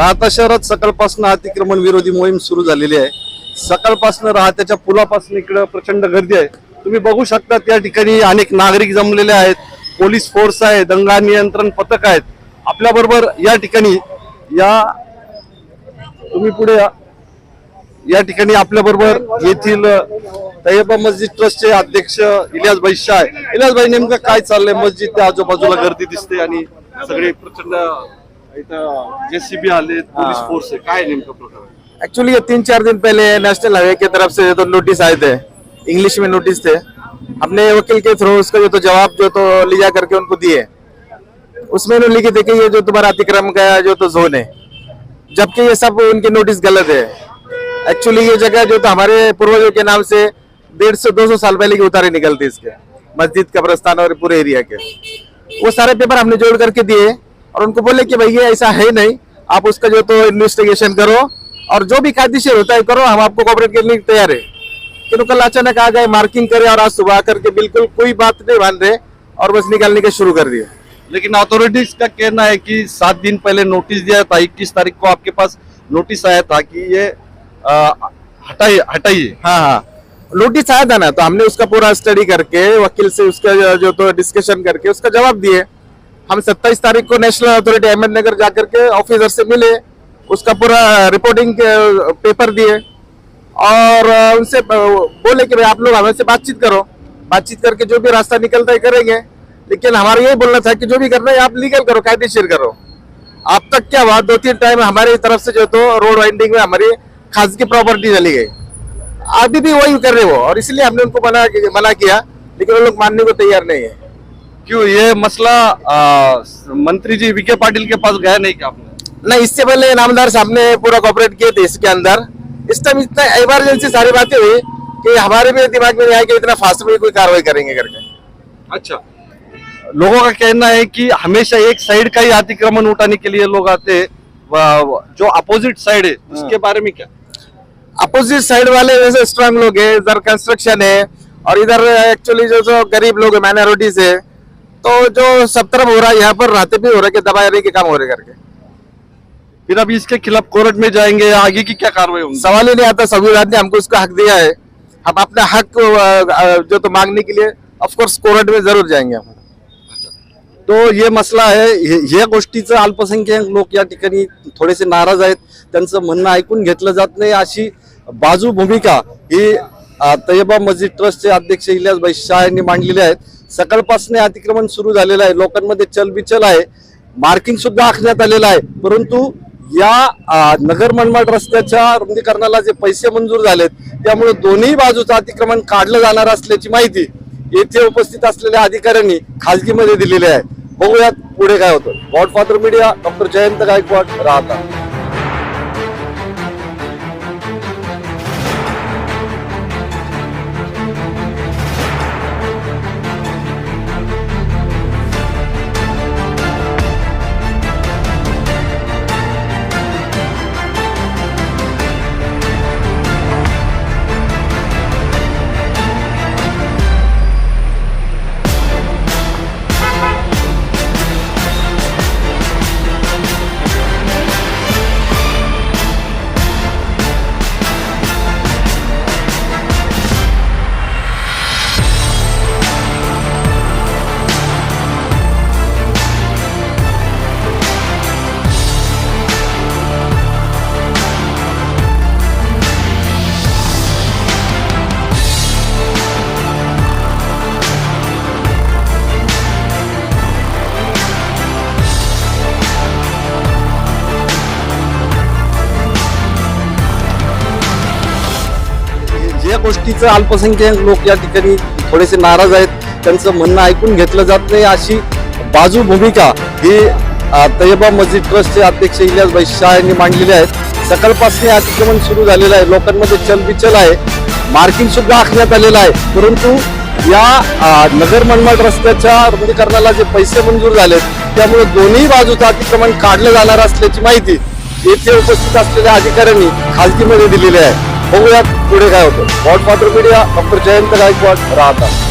राहता शहरात सकाळपासून अतिक्रमण विरोधी मोहीम सुरू झालेली आहे. सकाळपासून राहत्याच्या पुलापासून इकडं प्रचंड गर्दी आहे. तुम्ही बघू शकता त्या ठिकाणी अनेक नागरिक जमलेले आहेत. पोलीस फोर्स आहे दंगा नियंत्रण पथक आहेत. आपल्याबरोबर या ठिकाणी या तुम्ही पुढे या. या ठिकाणी आपल्याबरोबर येथील तय्यबा मस्जिद ट्रस्टचे अध्यक्ष इलियास भाई शाह इलियास भाई नेमकं काय चाललंय मस्जिदच्या आजूबाजूला गर्दी दिसते आणि सगळे प्रचंड इथं जेसीबी आले पोलीस फोर्स आहे. काय नेमकं प्रकार आहे? एक्चुअली ये तीन चार दिन पहले नेशनल हाईवे की तरफ़ से तो नोटिस आए थे इंग्लिश में नोटिस थे अपने वकील के थ्रू उसका जो तो जवाब जो तो लिया करके उनको दिए। उसमें उन्होंने लिखे थे कि ये जो तुम्हारा अतिक्रम का जो तो जोन है जबकि ये सब उनके नोटिस गलत है। एक्चुअली ये जगह जो तो हमारे पूर्वजों के नाम से डेढ़ सौ दो सौ साल पहले की उतारे निकलती इसके मस्जिद कब्रस्तान और पूरे एरिया के। वो सारे पेपर हमने जोड़ करके दिए। और उनको बोले कि भाई ये ऐसा है नहीं। आप उसका जो तो इन्वेस्टिगेशन करो और जो भी कायदेशीर होता है करो हम आपको कॉपरेट करने के तैयार है। किन्तु कल अचानक आ गए मार्किंग करे और आज सुबह आकर के बिल्कुल कोई बात नहीं मान रहे और बस निकालने के शुरू कर दिए। लेकिन अथॉरिटीज का कहना है कि सात दिन पहले नोटिस दिया था इक्कीस तारीख को आपके पास नोटिस आया था कि ये हटाइए हटाइए। हाँ हाँ। नोटिस आया था ना तो हमने उसका पूरा स्टडी करके वकील से उसका जो- जो तो डिस्कशन करके उसका जवाब दिए। हम 27 तारीख को नेशनल अथॉरिटी अहमदनगर जाकर के ऑफिसर से मिले, उसका पूरा रिपोर्टिंग पेपर दिए और उनसे बोले कि भाई आप लोग हमें से बातचीत करो। बातचीत करके जो भी रास्ता निकलता है करेंगे। लेकिन हमारा यही बोलना था कि जो भी करना है आप लीगल करो, कायदेशीर करो। अब तक क्या हुआ? दो तीन टाइम हमारी तरफ़ से जो तो रोड वाइंडिंग में हमारी खासगी प्रॉपर्टी चली गई। अभी भी वही कर रहे हो और इसलिए हमने उनको मना मना किया, लेकिन वो लोग मानने को तैयार नहीं है। क्यों? ये मसला अ, मंत्री जी विखे पाटिल के पास गया नहीं क्या आपने? नहीं इससे पहले इनामदार साहब ने पूरा कॉपरेट किए थे इसके अंदर। इस टाइम इतना इमरजेंसी सारी बातें हुई कि हमारे भी दिमाग में नहीं आया कि इतना फास्ट में कोई कार्रवाई करेंगे करके। अच्छा। लोगों का कहना है कि हमेशा एक साइड का ही अतिक्रमण उठाने के लिए लोग आते हैं। जो अपोजिट साइड है उसके बारे में क्या? अपोजिट साइड वाले जैसे स्ट्रांग लोग है इधर कंस्ट्रक्शन है और इधर एक्चुअली जो जो गरीब लोग है माइनॉरिटीज है तो जो सब तरफ हो रहा है यहाँ पर रहते भी हो रहा है कि दबाए रहे के काम हो रहे करके। फिर अभी इसके खिलाफ कोर्ट में जाएंगे आगे की क्या कार्रवाई होगी? सवाल ही नहीं आता संविधान ने हमको उसका हक दिया है। हम अपना हक जो तो मांगने के लिए ऑफकोर्स कोर्ट में जरूर जाएंगे हम। तो ये मसला आहे हे- या गोष्टीचं अल्पसंख्याक लोक या ठिकाणी थोडेसे नाराज आहेत त्यांचं म्हणणं ऐकून घेतलं जात नाही. अशी बाजू भूमिका ही अ, तय्यबा मस्जिद ट्रस्टचे अध्यक्ष इलियास भाई शाह यांनी मांडलेले आहेत सकाळपासून अतिक्रमण सुरू झालेलं आहे. लोकांमध्ये चलबिचल आहे. मार्किंग सुद्धा आखण्यात आलेलं आहे. परंतु या नगर मनमाड रस्त्याच्या रुंदीकरणाला जे पैसे मंजूर झालेत त्यामुळे दोन्ही बाजूचं अतिक्रमण काढलं जाणार असल्याची माहिती येथे उपस्थित असलेल्या अधिकाऱ्यांनी खासगीमध्ये दिलेली आहे. बघूयात पुढे काय होतं. Godfather media doctor Jayant Gaikwad राहता. गोष्टीचं अल्पसंख्याक लोक या ठिकाणी थोडेसे नाराज आहेत. त्यांचं म्हणणं ऐकून घेतलं जात नाही. अशी बाजू भूमिका ही तयबा मस्जिद ट्रस्टचे अध्यक्ष इलियास भाई शाह यांनी मांडलेली आहे. सकाळपासून अतिक्रमण सुरू झालेलं आहे. लोकांमध्ये चलबिचल आहे. मार्किंग सुद्धा आखण्यात आलेलं आहे. परंतु या नगर मनमाड रस्त्याच्या रुंदीकरणाला जे पैसे मंजूर झालेत त्यामुळे दोन्ही बाजूचं अतिक्रमण काढलं जाणार असल्याची माहिती येथे उपस्थित असलेल्या अधिकाऱ्यांनी खालतीमध्ये दिलेली आहे. बघूयात पुढे काय होतं. Godfather media doctor Jayant Gaikwad राहता